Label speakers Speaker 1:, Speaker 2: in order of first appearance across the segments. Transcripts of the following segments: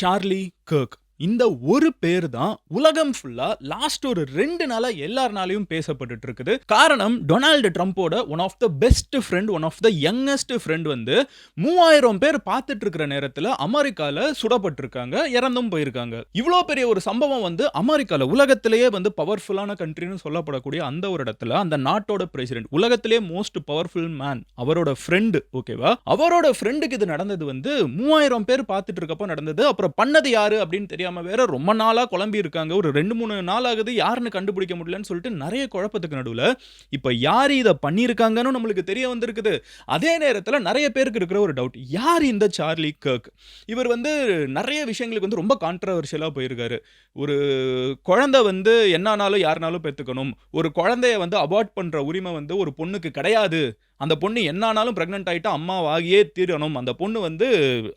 Speaker 1: Charlie Garg இந்த ஒரு பேர் தான் உலகம் ஃபுல்லா லாஸ்ட் ஒரு ரெண்டு நாளா எல்லாருனாலையும் பேசப்பட்டு இருக்குது காரணம் Donald ட்ரம்ப்போட one of the best friend one of the youngest friend வந்து மூவாயிரம் பேர் பார்த்துட்டு இருக்கிற நேரத்தில் அமெரிக்கால சுடப்பட்டிருக்காங்க இறந்தும் போயிருக்காங்க. இவ்வளோ பெரிய ஒரு சம்பவம் வந்து அமெரிக்கால உலகத்திலேயே வந்து பவர்ஃபுல்லான கண்ட்ரின்னு சொல்லப்படக்கூடிய அந்த ஒரு இடத்துல அந்த நாட்டோட பிரசிடென்ட் உலகத்திலேயே மோஸ்ட் பவர்ஃபுல் மேன் அவரோட ஃப்ரெண்டு ஓகேவா அவரோட ஃப்ரெண்டுக்கு இது நடந்தது வந்து மூவாயிரம் பேர் பார்த்துட்டு இருக்கப்போ நடந்தது அப்புறம் பண்ணது யாரு அப்படின்னு தெரியாம வேற ரொம்ப நாளா குழம்பி இருக்காங்க. ஒரு ரெண்டு மூணு நாள் ஆகுது யாருன்னு கண்டுபிடிக்க முடியலன்னு சொல்லிட்டு நிறைய குழப்பத்துக்கு நடுவில் இப்போ யார் இதை பண்ணியிருக்காங்கன்னு நம்மளுக்கு தெரிய வந்திருக்குது. அதே நேரத்தில் நிறைய பேருக்கு இருக்கிற ஒரு டவுட் யார் இந்த சார்லி கர்க்? இவர் வந்து நிறைய விஷயங்களுக்கு வந்து ரொம்ப கான்ட்ரவர்ஷியலாக போயிருக்காரு. ஒரு குழந்தை வந்து என்னானாலும் யாருனாலும் பெற்றுக்கணும் ஒரு குழந்தைய வந்து அபார்ட் பண்ணுற உரிமை வந்து ஒரு பொண்ணுக்கு கிடையாது. அந்த பொண்ணு என்னானாலும் ப்ரெக்னென்ட் ஆகிட்டு அம்மாவாகியே தீரணும். அந்த பொண்ணு வந்து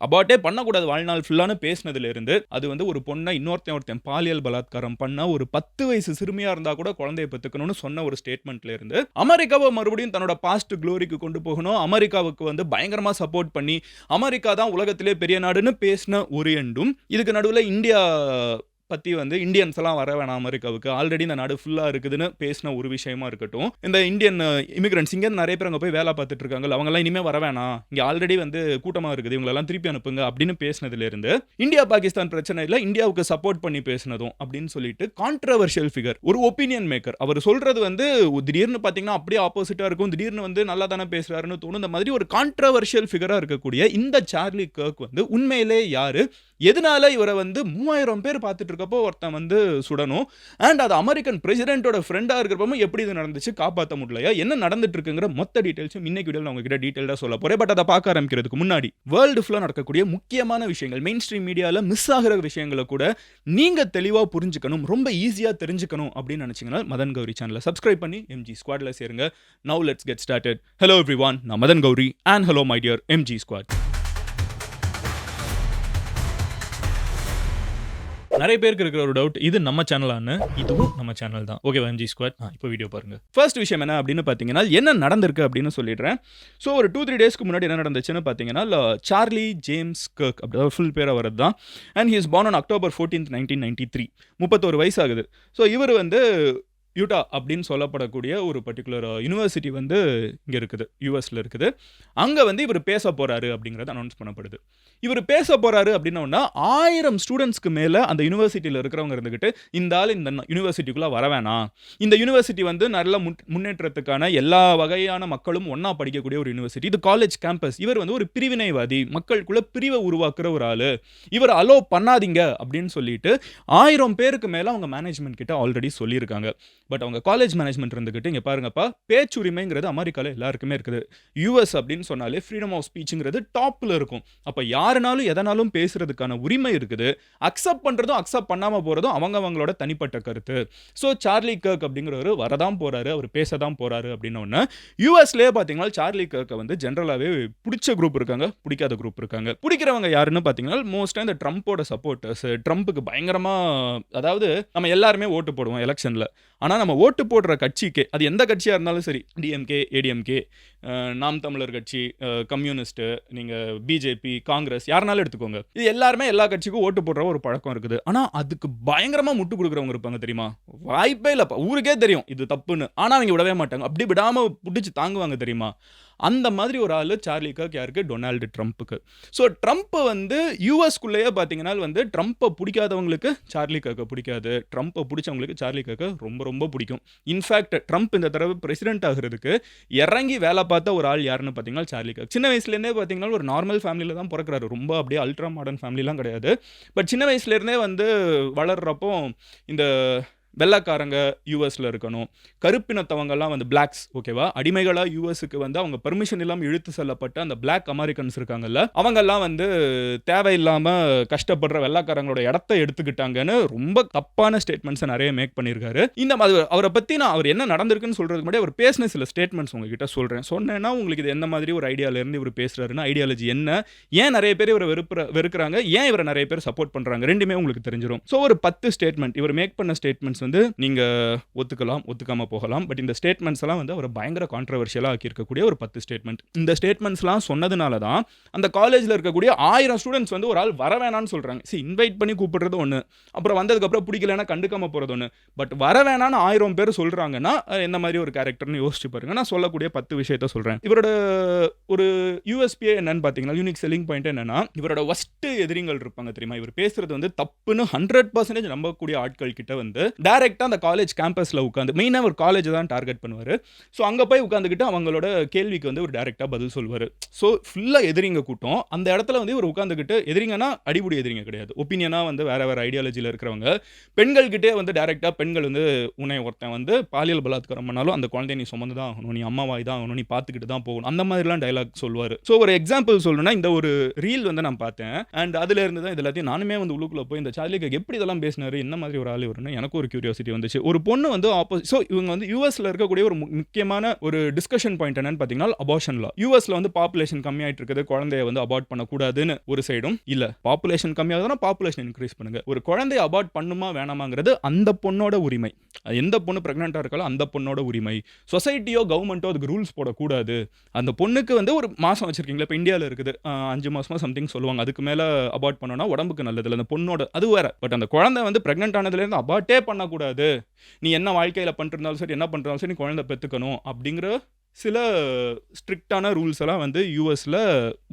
Speaker 1: அபார்ட்டே பண்ணக்கூடாது. வாழ்நாள் ஃபுல்லான்னு பேசினதுலேருந்து அது வந்து ஒரு பொண்ணை இன்னொருத்தன் ஒருத்தன் பாலியல் பலாத்காரம் பண்ண ஒரு பத்து வயசு சிறுமியாக இருந்தால் கூட குழந்தைய பெற்றுக்கணும்னு சொன்ன ஒரு ஸ்டேட்மெண்ட்லேருந்து அமெரிக்காவை மறுபடியும் தன்னோட பாஸ்ட் க்ளோரிக்கு கொண்டு போகணும். அமெரிக்காவுக்கு வந்து பயங்கரமாக சப்போர்ட் பண்ணி அமெரிக்கா தான் உலகத்திலே பெரிய நாடுன்னு பேசின ஒரு எண்டும் இதுக்கு நடுவில் இந்தியா பற்றி வந்து இந்தியன்ஸ் எல்லாம் வர வேணாம் அமெரிக்காவுக்கு ஆல்ரெடி இந்த நாடு ஃபுல்லாக இருக்குதுன்னு பேசின ஒரு விஷயமா இருக்கட்டும். இந்த இந்தியன் இமிகிரண்ட்ஸ் இங்கே நிறைய பேர் அங்கே போய் வேலை பார்த்துட்டு இருக்காங்க அவங்கெல்லாம் இனிமேல் வர வேணாம். இங்கே ஆல்ரெடி வந்து கூட்டமாக இருக்குது இவங்களெல்லாம் திருப்பி அனுப்புங்க அப்படின்னு பேசினதுலேருந்து இந்தியா பாகிஸ்தான் பிரச்சனையில் இந்தியாவுக்கு சப்போர்ட் பண்ணி பேசினதும் அப்படின்னு சொல்லிட்டு கான்ட்ரவர்ஷியல் ஃபிகர் ஒரு ஒப்பீனியன் மேக்கர் அவர் சொல்றது வந்து திடீர்னு பார்த்தீங்கன்னா அப்படியே ஆப்போசிட்டாக இருக்கும் திடீர்னு வந்து நல்லா தானே பேசுறாருன்னு தோணும். இந்த மாதிரி ஒரு கான்ட்ரவர்ஷியல் ஃபிகராக இருக்கக்கூடிய இந்த சார்லி கர்க் வந்து உண்மையிலே யாரு? எதனால இவரை வந்து மூவாயிரம் பேர் பார்த்துட்டு இருக்கப்போ ஒருத்தன் வந்து சுடணும். அண்ட் அது அமெரிக்கன் பிரசிடென்ட்டோட ஃப்ரெண்டாக இருக்கிறப்போ எப்படி இது நடந்துச்சு காப்பாற்ற முடியலையா? என்ன நடந்துட்டு இருக்குங்கிற மொத்த டீட்டெயில்ஸும் இன்னைக்கு வீடியோ நான் உங்ககிட்ட டீட்டெயிலாக சொல்ல போகிறேன் பட் அதை பார்க்க ஆரம்பிக்கிறதுக்கு முன்னாடி வேர்ல்டு ஃபுல்லாக நடக்கக்கூடிய முக்கியமான விஷயங்கள் மெயின் ஸ்ட்ரீம் மீடியாவில் மிஸ் ஆகிற விஷயங்களை கூட நீங்கள் தெளிவாக புரிஞ்சுக்கணும் ரொம்ப ஈஸியாக தெரிஞ்சுக்கணும் அப்படின்னு நினச்சிங்கன்னா மதன் கௌரி சேனலை சப்ஸ்கிரைப் பண்ணி எம்ஜி ஸ்குவாடில் சேருங்க. Now let's get started hello everyone நான் Madan Gowri and hello my dear MG squad நிறைய பேருக்கு இருக்கிற ஒரு டவுட் இது நம்ம சேனலான்னு இதுவும் நம்ம சேனல் தான். ஓகே எம்ஜி ஸ்குவாட் இப்போ வீடியோ பாருங்க. ஃபர்ஸ்ட் விஷயம் என்ன அப்படின்னு பார்த்தீங்கன்னா என்ன நடந்திருக்கு அப்படின்னு சொல்லிடுறேன். ஸோ ஒரு டூ த்ரீ டேஸ்க்கு முன்னாடி என்ன நடந்துச்சுன்னு பார்த்தீங்கன்னா சார்லி ஜேம்ஸ் கர்க் அப்படி ஃபுல் பேராக வரது தான் and he is born on October fourteenth nineteen ninety three முப்பத்தோரு வயசாகுது ஸோ இவர் வந்து யூட்டா அப்படின்னு சொல்லப்படக்கூடிய ஒரு பர்டிகுலர் யூனிவர்சிட்டி uh, வந்து இங்கே இருக்குது யூஎஸில் இருக்குது. அங்கே வந்து இவர் பேச போகிறாரு அப்படிங்கிறது அனௌன்ஸ் பண்ணப்படுது. இவர் பேச போகிறாரு அப்படின்னா ஆயிரம் ஸ்டூடெண்ட்ஸ்க்கு மேலே அந்த யூனிவர்சிட்டியில் இருக்கிறவங்க இருந்துக்கிட்டு இந்த ஆள் இந்த யூனிவர்சிட்டிக்குள்ளே வர வேணாம். இந்த யூனிவர்சிட்டி வந்து நல்ல முன் முன்னேற்றத்துக்கான எல்லா வகையான மக்களும் ஒன்றா படிக்கக்கூடிய ஒரு யூனிவர்சிட்டி இது காலேஜ் கேம்பஸ் இவர் வந்து ஒரு பிரிவினைவாதி மக்களுக்குள்ளே பிரிவை உருவாக்குற ஒரு ஆள். இவர் அலோ பண்ணாதீங்க அப்படின்னு சொல்லிட்டு ஆயிரம் பேருக்கு மேலே அவங்க மேனேஜ்மெண்ட் கிட்ட ஆல்ரெடி சொல்லியிருக்காங்க. பட் அவங்க காலேஜ் மேனேஜ்மெண்ட் இருந்துக்கிட்டு இங்கே பாருங்கப்பா பேச்சுரிமைங்கிறது அமெரிக்காவில் எல்லாருக்குமே இருக்குது. யூஎஸ் அப்படின்னு சொன்னாலே ஃப்ரீடம் ஆஃப் ஸ்பீச்சுங்கிறது டாப்பில் இருக்கும். அப்போ யாருனாலும் எதனாலும் பேசுறதுக்கான உரிமை இருக்குது. அக்செப்ட் பண்ணுறதும் அக்செப்ட் பண்ணாமல் போகிறதும் அவங்க அவங்களோட தனிப்பட்ட கருத்து. ஸோ சார்லி கர்க் அப்படிங்கிறவர் வரதான் போகிறாரு அவர் பேச தான் போகிறாரு அப்படின்னோடனே யூஎஸ்லேயே பார்த்தீங்கன்னா சார்லி கர்க்கை வந்து ஜென்ரலாகவே பிடிச்ச குரூப் இருக்காங்க பிடிக்காத குரூப் இருக்காங்க. பிடிக்கிறவங்க யாருன்னு பார்த்தீங்கன்னா மோஸ்ட்டாக இந்த ட்ரம்ப்போட சப்போர்ட்டர்ஸ் ட்ரம்ப்புக்கு பயங்கரமாக அதாவது நம்ம எல்லாருமே ஓட்டு போடுவோம் எலெக்ஷனில் ஆனால் நம்ம ஓட்டு போடுற கட்சிக்கு அது எந்த கட்சியாக இருந்தாலும் சரி டிஎம்கே ஏடிஎம்கே நாம் தமிழர் கட்சி கம்யூனிஸ்ட்டு நீங்கள் பிஜேபி காங்கிரஸ் யாருனாலும் எடுத்துக்கோங்க. இது எல்லாருமே எல்லா கட்சிக்கும் ஓட்டு போடுற ஒரு பழக்கம் இருக்குது. ஆனால் அதுக்கு பயங்கரமாக முட்டு கொடுக்குறவங்க இருப்பாங்க தெரியுமா? வாய்ப்பே இல்லைப்பா. ஊருக்கே தெரியும். இது தப்புன்னு. ஆனால் அவங்க விடவே மாட்டாங்க. அப்படி விடாமல் பிடிச்சி தாங்குவாங்க தெரியுமா? அந்த மாதிரி ஒரு ஆள் சார்லி கர்க் யாருக்கு? டொனால்டு ட்ரம்ப்புக்கு. ஸோ ட்ரம்ப் வந்து யூஎஸ்குள்ளேயே பார்த்தீங்கன்னா வந்து ட்ரம்ப்பை பிடிக்காதவங்களுக்கு சார்லி கர்க்கை பிடிக்காது. ட்ரம்ப்பை பிடிச்சவங்களுக்கு சார்லி கர்க்கை ரொம்ப ரொம்ப பிடிக்கும். இன்ஃபேக்ட் ட்ரம்ப் இந்த தடவை பிரசிடென்ட் ஆகிறதுக்கு இறங்கி வேலை பார்த்த ஒரு ஆள் யாருன்னு பார்த்தீங்கன்னா சார்லி கர்க். சின்ன வயசுலேருந்தே பார்த்தீங்கன்னா ஒரு நார்மல் ஃபேமிலியில் தான் பிறக்கிறாரு. ரொம்ப அப்படியே அல்ட்ரா மாடர்ன் ஃபேமிலிலாம் கிடையாது. பட் சின்ன வயசுலேருந்தே வந்து வளர்றப்போ இந்த வெள்ளைக்காரங்க யூஎஸில் இருக்கணும். கருப்பினத்தவங்கெல்லாம் வந்து பிளாக்ஸ் ஓகேவா அடிமைகளாக யூஎஸுக்கு வந்து அவங்க பெர்மிஷன் இல்லாமல் இழுத்து செல்லப்பட்ட அந்த பிளாக் அமெரிக்கன்ஸ் இருக்காங்கல்ல அவங்கெல்லாம் வந்து தேவையில்லாமல் கஷ்டப்படுற வெள்ளைக்காரங்களோட இடத்த எடுத்துக்கிட்டாங்கன்னு ரொம்ப தப்பான ஸ்டேட்மெண்ட்ஸை நிறைய மேக் பண்ணியிருக்காரு. இந்த மாதிரி அவரை பற்றி நான் அவர் என்ன நடந்திருக்குன்னு சொல்கிறதுக்கு முன்னாடி அவர் பேசின சில ஸ்டேட்மெண்ட்ஸ் உங்ககிட்ட சொல்கிறேன் சொன்னேன்னா உங்களுக்கு இது எந்த மாதிரி ஒரு ஐடியாவிலேருந்து இவர் பேசுகிறாருன்னு ஐடியாலஜி என்ன? ஏன் நிறைய பேர் இவரை வெறுப்புற வெறுக்கிறாங்க? ஏன் இவரை நிறைய பேர் சப்போர்ட் பண்ணுறாங்க ரெண்டுமே உங்களுக்கு தெரிஞ்சிடும் ஸோ ஒரு பத்து ஸ்டேட்மெண்ட் இவர் மேக் பண்ண ஸ்டேட்மெண்ட்ஸ் வந்து நீங்கள் ஒத்துக்கலாம் ஒத்துக்காமல் போகலாம். பட் இந்த ஸ்டேட்மெண்ட்ஸ் எல்லாம் வந்து அவர் பயங்கர கான்ட்ரவர்ஷியலாக ஆக்கியிருக்கக்கூடிய ஒரு பத்து ஸ்டேட்மெண்ட் இந்த ஸ்டேட்மெண்ட்ஸ்லாம் சொன்னதுனால தான் அந்த காலேஜில் இருக்கக்கூடிய ஆயிரம் ஸ்டூடெண்ட்ஸ் வந்து ஒரு ஆள் வர வேணான்னு சொல்கிறாங்க சி இன்வைட் பண்ணி கூப்பிடுறது ஒன்று அப்புறம் வந்ததுக்கப்புறம் பிடிக்கலன்னா கண்டுக்காம போகிறது ஒன்று பட் வர வேணாம்னு ஆயிரம் பேர் சொல்கிறாங்கன்னா எந்த மாதிரி ஒரு கேரக்டர்னு யோசிச்சு பாருங்க. நான் சொல்லக்கூடிய பத்து விஷயத்த சொல்கிறேன் இவரோட ஒரு யூஎஸ்பிஏ என்னன்னு பார்த்தீங்கன்னா யூனிக் செல்லிங் பாயிண்ட் என்னன்னா இவரோட ஒஸ்ட்டு எதிரிகள் இருப்பாங்க தெரியுமா? இவர் பேசுறது வந்து தப்புன்னு ஹண்ட்ரட் பர்சன்டேஜ் நம்பக்கூடிய ஆட்கள் கிட்ட வந்து டேரெக்டாக அந்த காலேஜ் கேம்பஸில் உட்காந்து மெயினாக ஒரு காலேஜ் தான் டார்கெட் பண்ணுவார். ஸோ அங்கே போய் உட்காந்துக்கிட்டு அவங்களோட கேள்விக்கு வந்து ஒரு டேரெக்டாக பதில் சொல்வார் ஸோ ஃபுல்லாக எதிரிங்க கூட்டம். அந்த இடத்துல வந்து இவர் உட்காந்துக்கிட்டு எதிரிங்கன்னா அடிபுடி எதிரிங்க கிடையாது. ஒப்பீனியனாக வந்து வேறு வேறு ஐடியாலஜியில் இருக்கிறவங்க. பெண்கள்கிட்டே வந்து டேரெக்டாக பெண்கள் வந்து உன்னை ஒருத்தன் வந்து பாலியல் பலாத்காரம் பண்ணாலும் அந்த குழந்தைய நீ சுமந்து தான் ஆகணும். நீ அம்மாவாய் தான் ஆகணும். நீ பார்த்துக்கிட்டு தான் போகணும். அந்த மாதிரிலாம் டைலாக் சொல்லுவார். ஸோ ஒரு எக்ஸாம்பிள் சொல்லணும்னா இந்த ஒரு ரீல் வந்து நான் பார்த்தேன். அண்ட் அதுலேருந்து தான் இது எல்லாத்தையும் நானுமே வந்து உள்ளுக்குள்ளே போய் இந்த சார்லிக்கு எப்படி இதெல்லாம் பேசினார் என்ன மாதிரி ஒரு ஆள் வரும்னு எனக்கு ஒரு கியூரியாசிட்டி வந்துச்சு. ஒரு பொண்ணு வந்து ஆப்போசிட் ஸோ இவங்க வந்து யூஎஸ்ல இருக்கக்கூடிய ஒரு முக்கியமான ஒரு டிஸ்கஷன் பாயிண்ட் என்னன்னு பார்த்தீங்கன்னா அபார்ஷன் லா யூஎஸ்ல வந்து பாப்புலேஷன் கம்மியாயிட்டு இருக்குது. குழந்தைய வந்து அபார்ட் பண்ணக்கூடாதுன்னு ஒரு சைடும் இல்ல. பாப்புலேஷன் கம்மியாகுதுன்னா பாப்புலேஷன் இன்க்ரீஸ் பண்ணுங்க. ஒரு குழந்தைய அபார்ட் பண்ணுமா வேணாமாங்கிறது அந்த பொண்ணோட உரிமை. எந்த பொண்ணு பிரெக்னெண்டா இருக்காலோ அந்த பொண்ணோட உரிமை. சொசைட்டியோ கவர்மெண்ட்டோ அதுக்கு ரூல்ஸ் போடக்கூடாது. அந்த பொண்ணுக்கு வந்து ஒரு மாதம் வச்சிருக்கீங்களா? இப்போ இந்தியாவில் இருக்குது. அஞ்சு மாதமாக சம்திங் சொல்லுவாங்க. அதுக்கு மேலே அபார்ட் பண்ணோன்னா உடம்புக்கு நல்லது இல்லை. அந்த பொண்ணோட அது வேற. பட் அந்த குழந்தை வந்து பிரெக்னென்ட் ஆனதுலேருந்து அபார்ட்டே பண்ணக்கூடாது. நீ என்ன வாழ்க்கையில் பண்ணிருந்தாலும் சரி என்ன பண்ணுறாலும் சரி நீ குழந்தை பெற்றுக்கணும் அப்படிங்கிற சில ஸ்ட்ரிக்டான ரூல்ஸ் எல்லாம் வந்து யூஎஸ்ல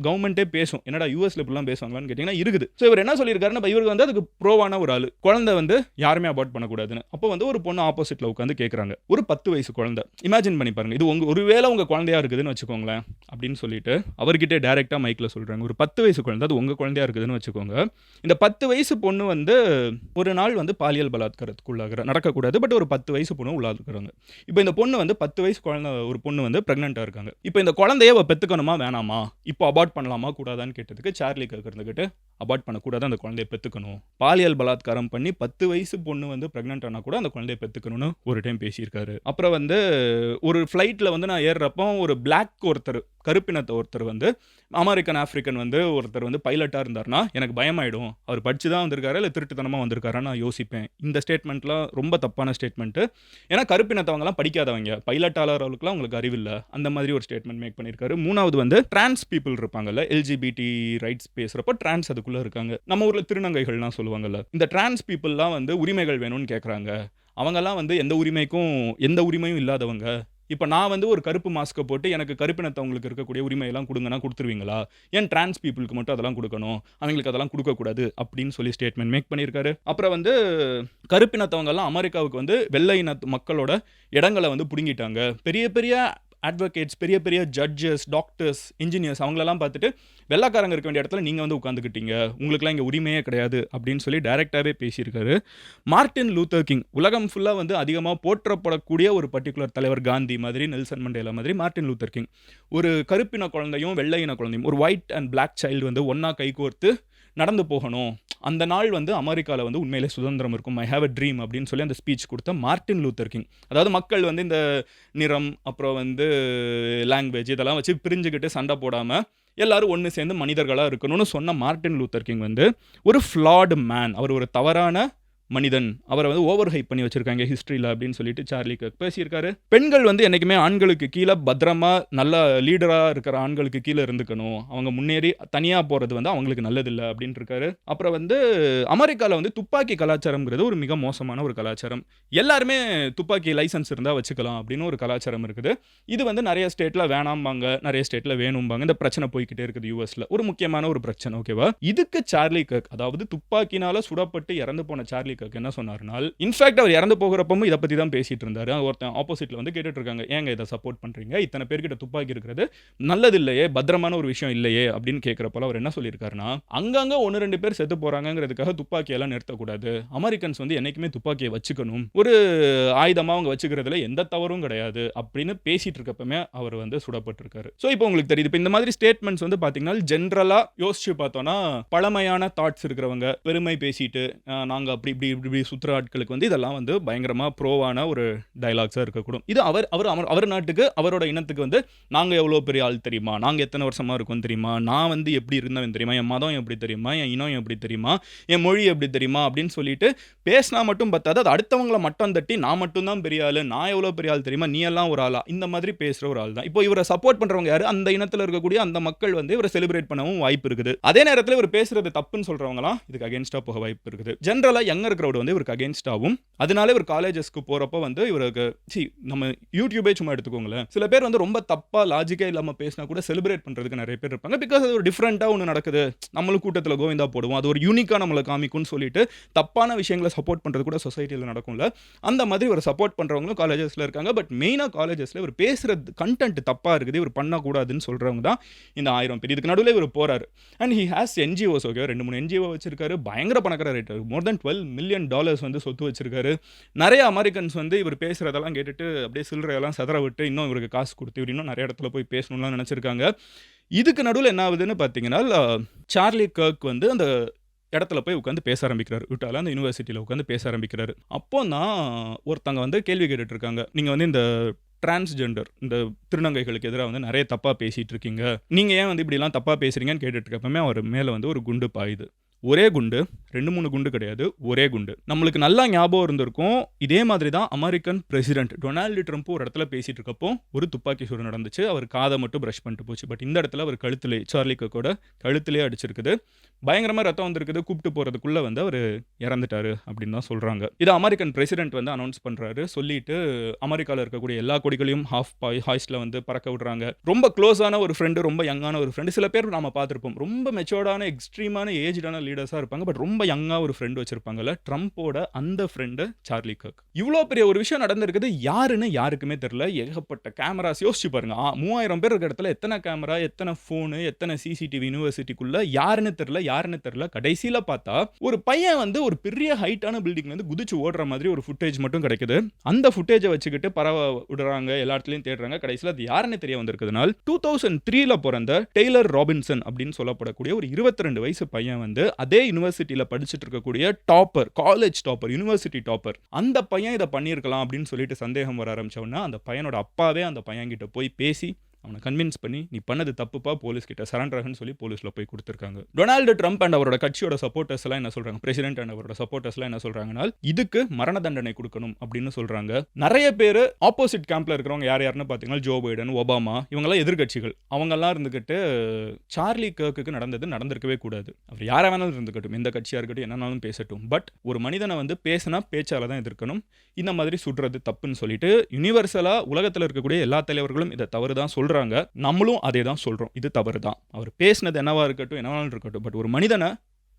Speaker 1: கவர்மெண்ட்டே பேசும். என்னடா யூஎஸ்ல இப்படிலாம் பேசுவாங்களான்னு கேட்டிங்கன்னா இருக்குது. ஸோ இவர் என்ன சொல்லியிருக்காருன்னா இவருக்கு வந்து அதுக்கு ப்ரோவான ஒரு ஆள். குழந்தை வந்து யாருமே அபார்ட் பண்ணக்கூடாதுன்னு. அப்போ வந்து ஒரு பொண்ணு ஆப்போசிட்ல உட்காந்து கேட்குறாங்க ஒரு பத்து வயசு குழந்தை. இமேஜின் பண்ணி பாருங்க. இது உங்க ஒருவேளை உங்க குழந்தையா இருக்குதுன்னு வச்சுக்கோங்களேன் அப்படின்னு சொல்லிட்டு அவர்கிட்ட டேரெக்டாக மைக்கில் சொல்கிறாங்க ஒரு பத்து வயசு குழந்தை அது உங்க குழந்தையா இருக்குதுன்னு வச்சுக்கோங்க. இந்த பத்து வயசு பொண்ணு வந்து ஒரு நாள் வந்து பாலியல் பலாத்காரத்துக்குள்ளாகிற நடக்கக்கூடாது. பட் ஒரு பத்து வயசு பொண்ணு உள்ளாக்குறாங்க. இப்போ இந்த பொண்ணு வந்து பத்து வயசு குழந்தை ஒரு பொண்ணு வந்து ப்ரெக்னெண்ட்டாக இருக்காங்க. இப்போ இந்த குழந்தைய அவள் பெற்றுக்கணுமா வேணாமா? இப்போ அபார்ட் பண்ணலாமா கூடாதான்னு கேட்டதுக்கு சார்லி கேட்கறதுக்கிட்ட அபார்ட் பண்ணக்கூடாது அந்த குழந்தைய பெற்றுக்கணும் பாலியல் பலாத்காரம் பண்ணி பத்து வயசு பொண்ணு வந்து ப்ரெக்னென்ட் ஆனால் கூட அந்த குழந்தைய பெற்றுக்கணும்னு ஒரு டைம் பேசியிருக்காரு. அப்புறம் வந்து ஒரு ஃப்ளைட்டில் வந்து நான் ஏறுறப்போ ஒரு பிளாக் ஒருத்தர் கருப்பினத்தை ஒருத்தர் வந்து அமெரிக்கன் ஆஃப்ரிக்கன் வந்து ஒருத்தர் வந்து பைலட்டாக இருந்தார்னா எனக்கு பயமாயிடும். அவர் படிச்சு தான் வந்திருக்காரு இல்லை திருட்டுத்தனமாக வந்திருக்காரா நான் யோசிப்பேன். இந்த ஸ்டேட்மெண்ட்லாம் ரொம்ப தப்பான ஸ்டேட்மெண்ட்டு ஏன்னா கருப்பினத்தவங்கலாம் படிக்காதவங்க. பைலட்டாளர்களுக்குலாம் உங்களுக்கு அறிவில்லை. அந்த மாதிரி ஒரு ஸ்டேட்மெண்ட் மேக் பண்ணியிருக்காரு. மூணாவது வந்து டிரான்ஸ் பீப்புள் இருப்பாங்கல்ல எல்ஜிபிடி ரைட்ஸ் பேசுகிறப்ப டிரான்ஸ் அதுக்குள்ளே இருக்காங்க. நம்ம ஊரில் திருநங்கைகள்லாம் சொல்லுவாங்கல்ல இந்த டிரான்ஸ் பீப்புளெலாம் வந்து உரிமைகள் வேணும்னு கேட்குறாங்க அவங்கெல்லாம் வந்து எந்த உரிமைக்கும் எந்த உரிமையும் இல்லாதவங்க. இப்போ நான் வந்து ஒரு கருப்பு மாஸ்க்கை போட்டு எனக்கு கருப்பினத்தவங்களுக்கு இருக்கக்கூடிய உரிமையெல்லாம் கொடுங்கன்னா கொடுத்துருவீங்களா? ஏன் டிரான்ஸ் பீப்புளுக்கு மட்டும் அதெல்லாம் கொடுக்கணும்? அவங்களுக்கு அதெல்லாம் கொடுக்கக்கூடாது அப்படின்னு சொல்லி ஸ்டேட்மெண்ட் மேக் பண்ணியிருக்காரு. அப்புறம் வந்து கருப்பினத்தவங்கெல்லாம் அமெரிக்காவுக்கு வந்து வெள்ளை இனத்து மக்களோட இடங்களை வந்து பிடுங்கிட்டாங்க. பெரிய பெரிய அட்வொகேட்ஸ் பெரிய பெரிய ஜட்ஜஸ் டாக்டர்ஸ் இன்ஜினியர்ஸ் அவங்களெல்லாம் பார்த்துட்டு வெள்ளைக்காரங்க இருக்க வேண்டிய இடத்துல நீங்கள் வந்து உட்காந்துக்கிட்டீங்க உங்களுக்குலாம் இங்கே உரிமையே கிடையாது அப்படின்னு சொல்லி டைரெக்டாகவே பேசியிருக்காரு. மார்ட்டின் லூத்தர் கிங் உலகம் ஃபுல்லாக வந்து அதிகமாக போற்றப்படக்கூடிய ஒரு பர்டிகுலர் தலைவர் காந்தி மாதிரி நெல்சன் மண்டேலா மாதிரி மார்ட்டின் லூத்தர் கிங் ஒரு கருப்பின குழந்தையும் வெள்ளையின குழந்தையும் ஒரு ஒயிட் அண்ட் பிளாக் சைல்டு வந்து ஒன்றா கைகோர்த்து நடந்து போகணும். அந்த நாள் வந்து அமெரிக்காவில் வந்து உண்மையிலே சுதந்திரம் இருக்கும். ஐ ஹாவ் அ ட்ரீம் அப்படின்னு சொல்லி அந்த ஸ்பீச் கொடுத்த மார்ட்டின் லூத்தர் கிங் அதாவது மக்கள் வந்து இந்த நிறம் அப்புறம் வந்து லாங்குவேஜ் இதெல்லாம் வச்சு பிரிஞ்சுக்கிட்டு சண்டை போடாமல் எல்லாரும் ஒன்று சேர்ந்து மனிதர்களாக இருக்கணும்னு சொன்ன மார்ட்டின் லூத்தர் கிங் வந்து ஒரு ஃப்ளாடு மேன் அவர் ஒரு தவறான மனிதன். அவரை வந்து ஓவர் ஹைப் பண்ணி வச்சிருக்காங்க ஹிஸ்ட்ரியில் அப்படின்னு சொல்லிட்டு சார்லி கக் பேசியிருக்காரு. பெண்கள் வந்து என்றைக்குமே ஆண்களுக்கு கீழே பத்திரமா நல்ல லீடராக இருக்கிற ஆண்களுக்கு கீழே இருந்துக்கணும். அவங்க முன்னேறி தனியாக போகிறது வந்து அவங்களுக்கு நல்லதில்லை அப்படின்னு இருக்காரு. அப்புறம் வந்து அமெரிக்காவில் வந்து துப்பாக்கி கலாச்சாரம்ங்கிறது ஒரு மிக மோசமான ஒரு கலாச்சாரம். எல்லாருமே துப்பாக்கி லைசன்ஸ் இருந்தால் வச்சுக்கலாம் அப்படின்னு ஒரு கலாச்சாரம் இருக்குது. இது வந்து நிறைய ஸ்டேட்டில் வேணாம்பாங்க நிறைய ஸ்டேட்டில் வேணும்பாங்க. இந்த பிரச்சனை போய்க்கிட்டே இருக்குது யூஎஸில் ஒரு முக்கியமான ஒரு பிரச்சனை ஓகேவா இதுக்கு சார்லி கக் அதாவது துப்பாக்கினால சுடப்பட்டு இறந்து போன சார்லி கர்க் என்ன சொன்னார்னால் இன்ஃபேக்ட் அவர் இறந்து போகிறப்பவும் இதை பற்றி தான் பேசிட்டு இருந்தாரு. ஒருத்தன் ஆப்போசிட்ல வந்து கேட்டுட்டு இருக்காங்க ஏங்க இதை சப்போர்ட் பண்ணுறீங்க இத்தனை பேர்கிட்ட துப்பாக்கி இருக்கிறது நல்லது இல்லையே பத்திரமான ஒரு விஷயம் இல்லையே? அப்படின்னு கேட்குறப்போல அவர் என்ன சொல்லியிருக்காருன்னா அங்கங்கே ஒன்று ரெண்டு பேர் செத்து போகிறாங்கிறதுக்காக துப்பாக்கியெல்லாம் நிறுத்தக்கூடாது. அமெரிக்கன்ஸ் வந்து என்றைக்குமே துப்பாக்கியை வச்சுக்கணும். ஒரு ஆயுதமாக அவங்க வச்சுக்கிறதுல எந்த தவறும் கிடையாது. அப்படின்னு பேசிட்டு இருக்கப்பமே அவர் வந்து சுடப்பட்டிருக்காரு. ஸோ இப்போ உங்களுக்கு தெரியுது. இப்போ இந்த மாதிரி ஸ்டேட்மெண்ட்ஸ் வந்து பார்த்தீங்கன்னா ஜென்ரலாக யோசிச்சு பார்த்தோன்னா பழமையான தாட்ஸ் இருக்கிறவங்க பெருமை பேசிட்டு நாங்கள் அப்படி இப்படி இப்படி இப்படி சுற்றுற ஆட்களுக்கு வந்து இதெல்லாம் வந்து பயங்கரமாக ப்ரோவான ஒரு டைலாக்ஸாக இருக்கக்கூடும். இது அவர் அவர் அவர் அவர் நாட்டுக்கு அவரோட இனத்துக்கு வந்து நாங்கள் எவ்வளோ பெரிய ஆள் தெரியுமா? நாங்கள் எத்தனை வருஷமாக இருக்கோம் தெரியுமா? நான் வந்து எப்படி இருந்தவன் தெரியுமா? என் மதம் எப்படி தெரியுமா? என் இனம் எப்படி தெரியுமா? என் மொழி எப்படி தெரியுமா? அப்படின்னு சொல்லிட்டு பேசினா மட்டும் பத்தாது. அது அடுத்தவங்களை மட்டும் தட்டி நான் மட்டும்தான் பெரிய ஆள் நான் எவ்வளோ பெரிய ஆள் தெரியுமா? நீ எல்லாம் ஒரு ஆளா? இந்த மாதிரி பேசுகிற ஒரு ஆள் தான் இப்போ இவரை சப்போர்ட் பண்ணுறவங்க யாரு? அந்த இனத்தில் இருக்கக்கூடிய அந்த மக்கள் வந்து இவரை செலிப்ரேட் பண்ணவும் வாய்ப்பு இருக்குது. அதே நேரத்தில் இவர் பேசுறது தப்புன்னு சொல்கிறவங்களாம் இதுக்கு அகேன்ஸ்டாக போக வாய்ப்பு இருக்குது. ஜென்ரலாக யங்கர் crowd வந்து இவருக்கு அகேன்ஸ்டாகவும் அதனால இவர் காலேஜஸ்க்கு போகிறப்ப வந்து இவருக்கு சி நம்ம யூடியூபே சும்மா எடுத்துக்கோங்களேன். சில பேர் வந்து ரொம்ப தப்பாக லாஜிக்கே இல்லாமல் பேசினா கூட செலிப்ரேட் பண்ணுறதுக்கு நிறைய பேர் இருப்பாங்க. பிகாஸ் அது ஒரு டிஃப்ரெண்ட்டாக ஒன்று நடக்குது. நம்மளும் கூட்டத்தில் கோவிந்தா போடுவோம். அது ஒரு யூனிக்காக நம்மளை காமிக்கும்னு சொல்லிட்டு தப்பான விஷயங்களை சப்போர்ட் பண்ணுறது கூட சொசைட்டியில் நடக்கும்ல. அந்த மாதிரி இவர் சப்போர்ட் பண்ணுறவங்களும் காலேஜஸில் இருக்காங்க. பட் மெயினாக காலேஜஸில் இவர் பேசுகிறது கண்டென்ட் தப்பாக இருக்குது. இவர் பண்ணக்கூடாதுன்னு சொல்கிறவங்க தான் இந்த ஆயிரம் பேர். இதுக்கு நடுவில் இவர் போறாரு. And he has NGOs okay ரெண்டு மூணு என்ஜிஓ வச்சிருக்காரு. பயங்கர பணக்கார rather more than twelve million dollars வந்து சொத்து வச்சிருக்காரு. நிறைய அமெரிக்கன்ஸ் வந்து இவர் பேசுகிறதெல்லாம் கேட்டுட்டு அப்படியே சில்லறையெல்லாம் செதற விட்டு இன்னும் இவருக்கு காசு கொடுத்து இவர் இன்னும் நிறைய இடத்துல போய் பேசணும்லாம் நினச்சிருக்காங்க. இதுக்கு நடுவில் என்ன ஆகுதுன்னு பார்த்தீங்கன்னா சார்லி கர்க் வந்து அந்த இடத்துல போய் உட்காந்து பேச ஆரம்பிக்கிறார். விட்டால அந்த யூனிவர்சிட்டியில் உட்காந்து பேச ஆரம்பிக்கிறாரு. அப்போ தான் ஒருத்தங்க வந்து கேள்வி கேட்டுட்டு இருக்காங்க நீங்கள் வந்து இந்த டிரான்ஸ்ஜெண்டர் இந்த திருநங்கைகளுக்கு எதிராக வந்து நிறைய தப்பாக பேசிகிட்டு இருக்கீங்க நீங்கள் ஏன் வந்து இப்படிலாம் தப்பாக பேசுகிறீங்கன்னு கேட்டுட்டு இருக்கப்பமே அவர் மேலே வந்து ஒரு குண்டு பாயுது. ஒரே குண்டு ரெண்டு மூணு குண்டு கிடையாது ஒரே குண்டு. நம்மளுக்கு நல்லா ஞாபகம் இருந்திருக்கும் இதே மாதிரி தான் அமெரிக்கன் பிரசிடென்ட் டொனால்டு ட்ரம்ப் ஒரு இடத்துல பேசிட்டு இருக்கப்போ ஒரு துப்பாக்கி சூடு நடந்துச்சு அவர் காதை மட்டும் ப்ரஷ் பண்ணிட்டு போச்சு. பட் இந்த இடத்துல அவர் கழுத்திலே சார்லி கூட கழுத்துலேயே அடிச்சிருக்குது. பயங்கரமாக ரத்தம் வந்திருக்குது கூப்பிட்டு போகிறதுக்குள்ளே வந்து அவர் இறந்துட்டாரு அப்படின்னு தான் சொல்கிறாங்க இது அமெரிக்கன் பிரசிடென்ட் வந்து அனௌன்ஸ் பண்ணுறாரு சொல்லிட்டு அமெரிக்காவில் இருக்கக்கூடிய எல்லா கொடிகளையும் ஹாஃப் பாய் ஹாய்ஸில் வந்து பறக்க விடுறாங்க. ரொம்ப க்ளோஸான ஒரு ஃப்ரெண்டு ரொம்ப யங்கான ஒரு ஃப்ரெண்டு சில பேர் நம்ம பார்த்துருப்போம். ரொம்ப மெச்சோர்டான எக்ஸ்ட்ரீமான ஏஜ்டான லீடர்ஸாக இருப்பாங்க. பட் ரொம்ப யங்காக ஒரு ஃப்ரெண்டு வச்சிருப்பாங்கல்ல ட்ரம்ப்போட அந்த ஃப்ரெண்டு சார்லி கர்க் இவ்வளோ பெரிய ஒரு விஷயம் நடந்திருக்குது. யாருன்னு யாருக்குமே தெரில ஏகப்பட்ட கேமராஸ் யோசிச்சு பாருங்க. மூவாயிரம் பேர் இருக்க இடத்துல எத்தனை கேமரா எத்தனை ஃபோனு எத்தனை சிசிடிவி யூனிவர்சிட்டிக்குள்ளே யாருன்னு தெரில யாருன்னு தெரில கடைசியில் பார்த்தா ஒரு பையன் வந்து ஒரு பெரிய ஹைட்டான பில்டிங் வந்து குதிச்சு ஓடுற மாதிரி ஒரு ஃபுட்டேஜ் மட்டும் கிடைக்குது. அந்த ஃபுட்டேஜை வச்சுக்கிட்டு பரவ விடுறாங்க எல்லா இடத்துலையும் தேடுறாங்க. கடைசியில் அது யாருன்னு தெரிய வந்திருக்குதுனால் டூ தௌசண்ட் த்ரீல பிறந்த டெய்லர் ராபின்சன் அப்படின்னு சொல்லப்படக்கூடிய ஒரு இருபத்தி ரெண்டு வயசு பையன் வந்து அதே யூனிவர்சிட்டியில் படிச்சுட்டு இருக்கக்கூடிய topper college topper university topper அந்த பையன் இதை பண்ணியிருக்கலாம் அப்படின்னு சொல்லிட்டு சந்தேகம் வர ஆரம்பிச்சோன்னா அந்த பையனோட அப்பாவே அந்த பையன்கிட்ட போய் பேசி அவனை கன்வின்ஸ் பண்ணி நீ பண்ணது தப்புப்பா போலீஸ் கிட்ட சரண்டர்னு சொல்லி போலீஸில் போய் கொடுத்துருக்காங்க. டொனால்டு ட்ரம்ப் அண்ட் அவரோட கட்சியோட சப்போர்ட்டர்ஸ் எல்லாம் என்ன சொல்றாங்க? பிரசிடென்ட் அண்ட் அவரோட சப்போர்ட்டர்ஸ் எல்லாம் என்ன சொல்றாங்கன்னா இதுக்கு மரண தண்டனை கொடுக்கணும் அப்படின்னு சொல்றாங்க. நிறைய பேர் ஆப்போசிட் கேம்ப்ல இருக்கிறவங்க யார் யாருன்னு பார்த்தீங்கன்னா ஜோ பைடன் ஒபாமா இவங்கெல்லாம் எதிர்க்கட்சிகள் அவங்கெல்லாம் இருந்துக்கிட்டு சார்லி கர்க்குக்கு நடந்தது நடந்திருக்கவே கூடாது. அவர் யாரை வேணாலும் இருந்துக்கட்டும். எந்த கட்சியாக இருக்கட்டும் என்னன்னாலும் பேசட்டும். பட் ஒரு மனிதனை வந்து பேசினா பேச்சால தான் எதிர்க்கணும். இந்த மாதிரி சுடுறது தப்புன்னு சொல்லிட்டு யூனிவர்சலாக உலகத்தில் இருக்கக்கூடிய எல்லா தலைவர்களும் இதை தவறு தான் சொல்கிறாங்க நம்மளும் அதே தான் சொல்கிறோம் இது தவறு தான் அவர் பேசினது என்னவா இருக்கட்டும் என்னவாலும் இருக்கட்டும் பட் ஒரு மனிதனை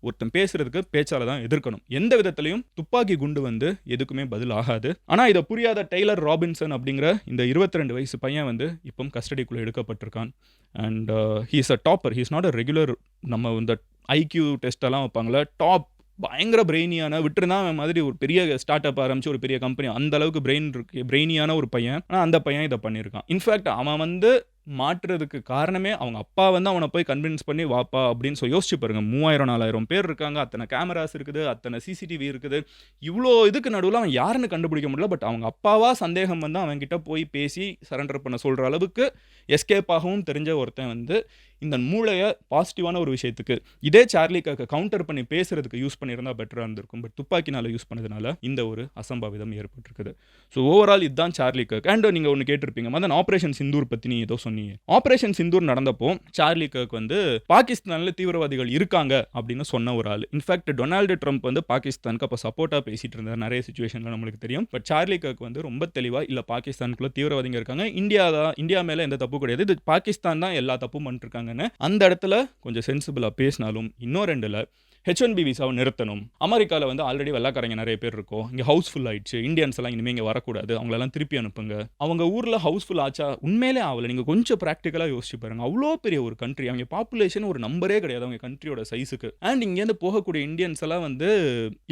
Speaker 1: ஒருத்தன் பேசுறதுக்கு பேச்சால தான் எதிர்க்கணும். எந்த விதத்திலையும் துப்பாக்கி குண்டு வந்து எதுக்குமே பதில் ஆகாது. ஆனால் இதை புரியாத டெய்லர் ராபின்சன் அப்படிங்கிற இந்த 22 ரெண்டு வயசு பையன் வந்து இப்போ கஸ்டடிக்குள்ளே எடுக்கப்பட்டிருக்கான். And he's a topper he's not a regular நம்ம இந்த ஐக்யூ டெஸ்ட்டெல்லாம் வைப்பாங்களே டாப் பயங்கர பிரெயினியான விட்டுருந்தா அவன் மாதிரி ஒரு பெரிய ஸ்டார்ட் அப் ஆரம்பிச்சு ஒரு பெரிய கம்பெனி அந்த அளவுக்கு பிரெயின் இருக்கு பிரெயினியான ஒரு பையன். ஆனால் அந்த பையன் இதை பண்ணியிருக்கான் இன்ஃபேக்ட் அவன் வந்து மாற்றுறதுக்கு காரணமே அவங்க அப்பா வந்து அவனை போய் கன்வின்ஸ் பண்ணி வாப்பா அப்படின்னு சொல்லி யோசிச்சு பாருங்க. மூவாயிரம் நாலாயிரம் பேர் இருக்காங்க. அத்தனை கேமராஸ் இருக்குது அத்தனை சிசிடிவி இருக்குது. இவ்வளோ இதுக்கு நடுவில் அவன் யாருன்னு கண்டுபிடிக்க முடியல. பட் அவங்க அப்பாவா சந்தேகம் வந்து அவன்கிட்ட போய் பேசி சரண்டர் பண்ண சொல்கிற அளவுக்கு எஸ்கேப் ஆகவும் தெரிஞ்ச ஒருத்தன் வந்து இந்த மூளையை பாசிட்டிவான ஒரு விஷயத்துக்கு. இதே சார்லிக்காக கவுண்டர் பண்ணி பேசுறதுக்கு யூஸ் பண்ணியிருந்தா பெட்டராக இருந்திருக்கும். பட் துப்பாக்கினால யூஸ் பண்ணதுனால இந்த ஒரு அசம்பாவிதம் ஏற்பட்டிருக்குது. ஸோ ஓவரால் இதுதான் சார்லி கர்க் அண்ட் நீங்கள் ஒன்று கேட்டிருப்பீங்க மதன் ஆப்ரேஷன் சிந்தூர் பற்றி நீ ஏதோ சொன்னீங்க. ஆப்ரேஷன் சிந்தூர் நடந்தப்போ சார்லி கக் வந்து பாகிஸ்தானில் தீவிரவாதிகள் இருக்காங்க அப்படின்னு சொன்ன ஒரு ஆள். இன்ஃபேக்ட் டொனால்டு ட்ரம்ப் வந்து பாகிஸ்தானுக்கு அப்போ சப்போர்ட்டாக பேசிட்டு இருந்தார். நிறைய சுச்சுவேஷனில் நம்மளுக்கு தெரியும். பட் சார்லி கக் வந்து ரொம்ப தெளிவாக இல்லை பாகிஸ்தானுக்குள்ள தீவிரவாதிங்க இருக்காங்க. இந்தியா தான் இந்தியா மேலே எந்த தப்பு கிடையாது. இது பாகிஸ்தான் தான் எல்லா தப்பும் பண்ணிருக்காங்கன்னு அந்த இடத்துல கொஞ்சம் சென்சிபிளாக பேசினாலும் இன்னொரு ரெண்டில் ஹெச் ஒன் பி விசாவை நிறுத்தணும். அமெரிக்காவில் வந்து ஆல்ரெடி வெள்ளாக்காரங்க நிறைய பேர் இருக்கும். இங்கே ஹவுஸ்ஃபுல் ஆயிடுச்சு. இந்தியன்ஸ் எல்லாம் இனிமேல் இங்கே வரக்கூடாது. அவங்களெல்லாம் திருப்பி அனுப்புங்க. அவங்க ஊரில் ஹவுஸ்ஃபுல் ஆச்சா? உண்மையிலே ஆகலை நீங்கள் கொஞ்சம் ப்ராக்டிக்கலாக யோசிச்சு பாருங்க. அவ்வளோ பெரிய ஒரு கண்ட்ரி அவங்க பாப்புலேஷன் ஒரு நம்பரே கிடையாது அவங்க கண்ட்ரியோட சைஸுக்கு அண்ட் இங்கேருந்து போகக்கூடிய இந்தியன்ஸ் எல்லாம் வந்து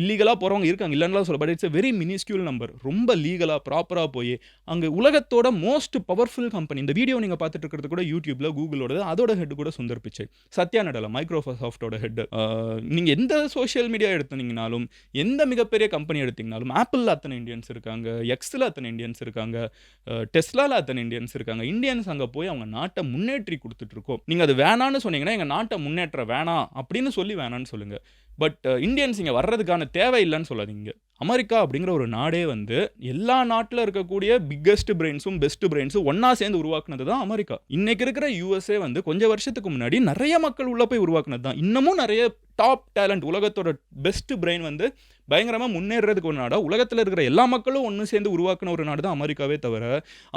Speaker 1: இல்லீகலாக போகிறவங்க இருக்காங்க. இல்லைன்னா சொல்ல but it's very miniscule number ரொம்ப லீகலாக ப்ராப்பராக போய் அங்கே உலகத்தோட மோஸ்ட் பவர்ஃபுல் கம்பெனி இந்த வீடியோ நீங்கள் பார்த்துட்டு இருக்கிறது கூட யூடியூப்ல கூகுளோட அதோட ஹெட் கூட சுந்தர் பிச்சை. சத்யா நடலா மைக்ரோசாஃப்டோட ஹெட் நீங்கள் எந்த சோஷியல் மீடியா எடுத்துனீங்கனாலும் எந்த மிகப்பெரிய கம்பெனி எடுத்தீங்கனாலும் ஆப்பிளில் அத்தனை இந்தியன்ஸ் இருக்காங்க எக்ஸில் அத்தனை இந்தியன்ஸ் இருக்காங்க டெஸ்லாவில் அத்தனை இந்தியன்ஸ் இருக்காங்க. இந்தியன்ஸ் அங்கே போய் அவங்க நாட்டை முன்னேற்றி கொடுத்துட்ருக்கோம் நீங்கள் அது வேணான்னு சொன்னீங்கன்னா எங்கள் நாட்டை முன்னேற்ற வேணாம் அப்படின்னு சொல்லி வேணான்னு சொல்லுங்கள் பட் இந்தியன்ஸ் இங்கே வர்றதுக்கான தேவை இல்லைன்னு சொல்லாதீங்க அமெரிக்கா அப்படிங்கிற ஒரு நாடே வந்து எல்லா நாட்டில் இருக்கக்கூடிய பிக்கஸ்ட் பிரெயின்ஸும் பெஸ்ட் பிரெயின்ஸும் ஒன்றா சேர்ந்து உருவாக்குனது தான் அமெரிக்கா. இன்றைக்கி இருக்கிற யூஎஸ்ஏ வந்து கொஞ்சம் வருஷத்துக்கு முன்னாடி நிறைய மக்கள் உள்ளே போய் உருவாக்குனது தான். இன்னமும் நிறைய டாப் டேலண்ட் உலகத்தோட பெஸ்ட் பிரெயின் வந்து பயங்கரமாக முன்னேறதுக்கு ஒரு நாடாக உலகத்தில் இருக்கிற எல்லா மக்களும் ஒன்று சேர்ந்து உருவாக்கின ஒரு நாடு தான் அமெரிக்காவே தவிர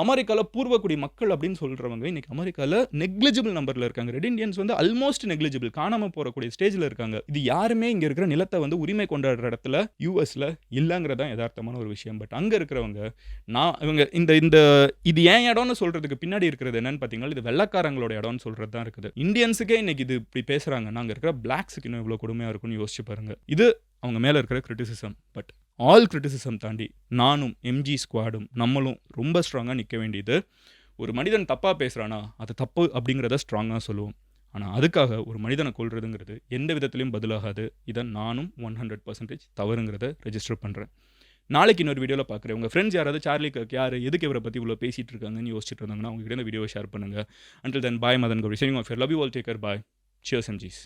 Speaker 1: அமெரிக்காவில் பூர்வக்குடி மக்கள் அப்படின்னு சொல்கிறவங்க இன்றைக்கி அமெரிக்காவில் நெக்லிஜிபிள் நம்பரில் இருக்காங்க. ரெட் இண்டியன்ஸ் வந்து ஆல்மோஸ்ட் நெக்லிஜிபிள் காணாமல் போகக்கூடிய ஸ்டேஜில் இருக்காங்க. இது யாருமே இங்கே இருக்கிற நிலத்தை வந்து உரிமை கொண்டாடுற இடத்துல யூஎஸில் இல்லைங்கிறது தான் யதார்த்தமான ஒரு விஷயம். பட் அங்கே இருக்கிறவங்க நான் இவங்க இந்த இந்த இது ஏன் இடம்னு சொல்கிறதுக்கு பின்னாடி இருக்கிறது என்னன்னு பார்த்தீங்கன்னா இது வெள்ளக்காரங்களோட இடம்னு சொல்கிறது தான் இருக்குது இந்தியன்ஸுக்கே இன்னைக்கு இது இப்படி பேசுகிறாங்க நாங்கள் இருக்கிற பிளாக்ஸுக்கு இன்னும் இவ்வளோ கொடுமையாக இருக்கும்னு யோசிச்சு பாருங்க. இது அவங்க மேலே இருக்கிற கிரிட்டிசிசம் பட் ஆல் கிரிட்டிசிசம் தாண்டி நானும் எம்ஜி ஸ்குவாடும் நம்மளும் ரொம்ப ஸ்ட்ராங்காக நிற்க வேண்டியது ஒரு மனிதன் தப்பாக பேசுகிறானா அது தப்பு அப்படிங்கிறத ஸ்ட்ராங்காக சொல்லுவோம். ஆனால் அதுக்காக ஒரு மனிதனை கொள்றதுங்கிறது எந்த விதத்துலையும் பதிலாகாது. இதை நானும் ஒன் ஹண்ட்ரட் பர்சன்டேஜ் தவறுங்கிறத ரெஜிஸ்டர் பண்ணுறேன் நாளைக்கு இன்னொரு வீடியோவில் பார்க்குறேன். உங்கள் ஃப்ரெண்ட்ஸ் யாராவது சார்லி கக் யார் எதுக்கு இவரை பற்றி இவ்வளோ பேசிகிட்டு இருக்காங்கன்னு யோசிச்சுட்டு இருந்தாங்கன்னா உங்ககிட்ட இந்த வீடியோ ஷேர் பண்ணுங்கள் until then bye Madan Gowri சரிங்க love you all take care bye cheers MGs